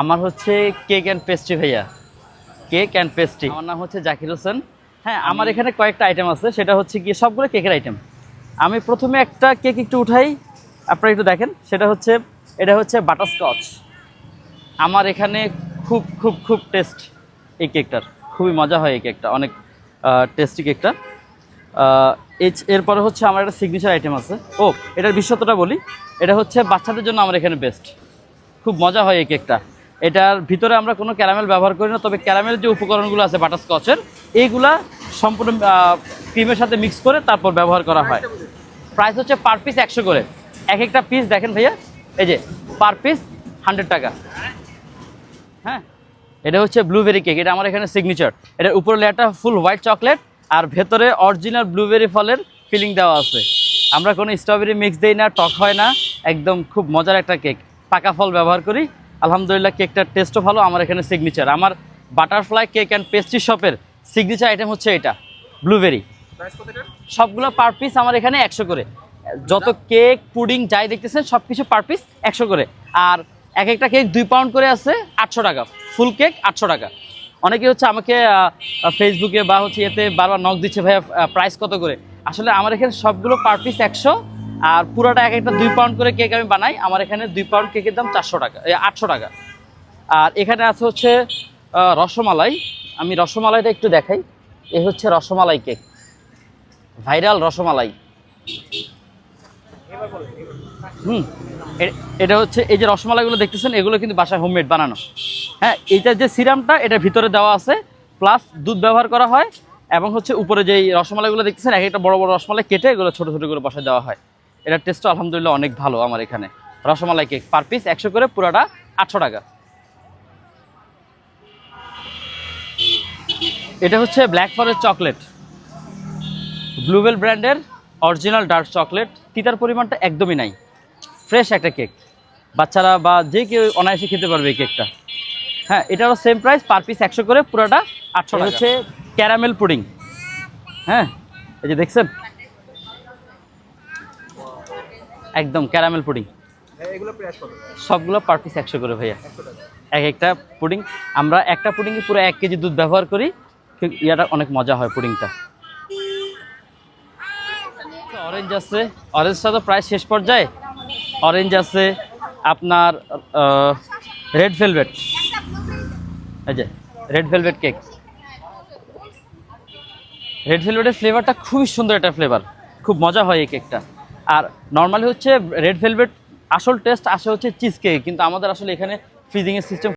আমার হচ্ছে cake and pastry ভাইয়া। কেক অ্যান্ড পেস্ট্রি আমার নাম হচ্ছে জাকির হোসেন। হ্যাঁ আমার এখানে কয়েকটা আইটেম আছে। সেটা হচ্ছে কি সবগুলো কেকের আইটেম আমি প্রথমে একটা কেক একটু উঠাই। আপনারা একটু দেখেন। সেটা হচ্ছে এটা হচ্ছে বাটারস্কচ আমার এখানে খুব খুব খুব টেস্ট এই কেকটার। খুবই মজা হয় এই কেকটা। অনেক টেস্টি কেকটা। এরপরে হচ্ছে আমার একটা সিগনেচার আইটেম আছে। ও এটার বিশেষত্বটা বলি। এটা হচ্ছে বাচ্চাদের জন্য আমার এখানে বেস্ট খুব মজা হয় এই কেকটা। এটার ভিতরে আমরা কোনো ক্যারামেল ব্যবহার করি না, তবে ক্যারামেল যে উপকরণগুলো আছে বাটারস্কচের, এইগুলা সম্পূর্ণ ক্রিমের সাথে মিক্স করে তারপর ব্যবহার করা হয়। প্রাইস হচ্ছে পার পিস একশো করে। এক একটা পিস দেখেন ভাইয়া, এই যে পার পিস হান্ড্রেড টাকা। হ্যাঁ এটা হচ্ছে ব্লুবেরি কেক এটা আমার এখানে সিগনেচার এটার উপরে লেয়ারটা ফুল হোয়াইট চকলেট আর ভেতরে অরিজিনাল ব্লুবেরি ফলের ফিলিং দেওয়া আছে। আমরা কোনো স্ট্রবেরি মিক্স দিই না, টক হয় না, একদম খুব মজার একটা কেক পাকা ফল ব্যবহার করি আলহামদুলিল্লাহ কেকটার টেস্টও ভালো আমার এখানে সিগনেচার আমার বাটারফ্লাই কেক অ্যান্ড পেস্ট্রি শপের সিগনেচার আইটেম হচ্ছে এটা ব্লুবেরি সবগুলো পার পিস আমার এখানে একশো করে। যত কেক পুডিং যাই দেখতেছেন সব কিছু পার পিস একশো করে। আর এক একটা কেক দুই পাউন্ড করে আছে আটশো টাকা। ফুল কেক আটশো টাকা। অনেকে হচ্ছে আমাকে ফেসবুকে বা হচ্ছে এতে বারবার নক দিচ্ছে ভাইয়া প্রাইস কত করে? আসলে আমার এখানে সবগুলো পার পিস একশো আর পুরোটা এক একটা দুই পাউন্ড করে কেক আমি বানাই। আমার এখানে দুই পাউন্ড কেকের দাম চারশো টাকা আটশো টাকা। আর এখানে আছে হচ্ছে রসমালাই। আমি রসমালাইটা একটু দেখাই। এ হচ্ছে রসমালাই কেক ভাইরাল রসমালাই। হুম এটা হচ্ছে, এই যে রসমালাইগুলো দেখতেছেন, এগুলো কিন্তু বাসায় হোমমেড বানানো। হ্যাঁ এইটার যে সিরামটা, এটা ভিতরে দেওয়া আছে। প্লাস দুধ ব্যবহার করা হয়। এবং হচ্ছে উপরে যেই রসমালাইগুলো দেখতেছেন, এক একটা বড় বড় রসমালাই কেটে এগুলো ছোটো ছোটো করে বসায় দেওয়া হয়। এটার টেস্টও আলহামদুলিল্লাহ অনেক ভালো আমার এখানে। রসমালাই কেক পার পিস একশো করে পুরোটা আটশো টাকা। এটা হচ্ছে ব্ল্যাক ফরেস্ট চকলেট ব্লুবেল ব্র্যান্ডের অরিজিনাল ডার্ক চকলেট তিতার পরিমাণটা একদমই নাই। ফ্রেশ একটা কেক বাচ্চারা বা যে কেউ অনায়াসে খেতে পারবে এই কেকটা হ্যাঁ এটারও সেম প্রাইস পার পিস একশো করে পুরোটা আটশো হচ্ছে ক্যারামেল পুডিং হ্যাঁ এই যে দেখছেন? একদম ক্যারামেল পুডিং। কত সবগুলো পার পিস একশো করে ভাইয়া। এক একটা পুডিং। আমরা একটা পুডিংয়ে পুরো এক কেজি দুধ ব্যবহার করি ইয়াটা অনেক মজা হয় পুডিংটা। অরেঞ্জ আছে। অরেঞ্জটা তো প্রায় শেষ পর্যায়ে। অরেঞ্জ আছে আপনার রেড ভেলভেট এই যে রেড ভেলভেট কেক রেড ভেলভেটের ফ্লেভারটা খুবই সুন্দর একটা ফ্লেভার খুব মজা হয় এই কেকটা আর নর্মালি হচ্ছে রেড ভেলভেট আসল টেস্ট আসে হচ্ছে চিজকে কিন্তু আমাদের আসলে এখানে ফ্রিজিংয়ের সিস্টেম